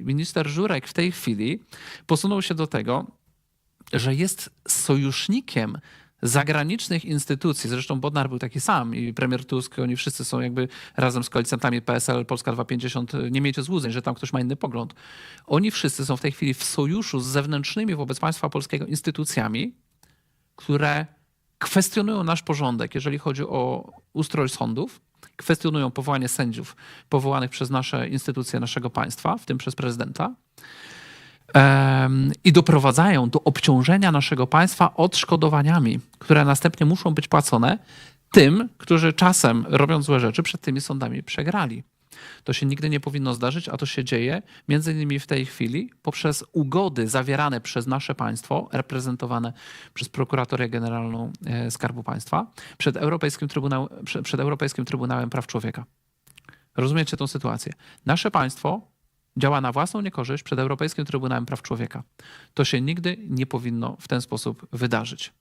Minister Żurek w tej chwili posunął się do tego, że jest sojusznikiem zagranicznych instytucji, zresztą Bodnar był taki sam i premier Tusk, oni wszyscy są jakby razem z koalicjantami PSL, Polska 250, nie miejcie złudzeń, że tam ktoś ma inny pogląd. Oni wszyscy są w tej chwili w sojuszu z zewnętrznymi wobec państwa polskiego instytucjami, które kwestionują nasz porządek, jeżeli chodzi o ustrój sądów, kwestionują powołanie sędziów powołanych przez nasze instytucje naszego państwa, w tym przez prezydenta, i doprowadzają do obciążenia naszego państwa odszkodowaniami, które następnie muszą być płacone tym, którzy czasem, robiąc złe rzeczy, przed tymi sądami przegrali. To się nigdy nie powinno zdarzyć, a to się dzieje między innymi w tej chwili poprzez ugody zawierane przez nasze państwo, reprezentowane przez prokuratorię generalną e, Skarbu Państwa, przed Europejskim, Trybunał, przed, Europejskim Trybunałem Praw Człowieka. Rozumiecie tę sytuację? Nasze państwo działa na własną niekorzyść przed Europejskim Trybunałem Praw Człowieka. To się nigdy nie powinno w ten sposób wydarzyć.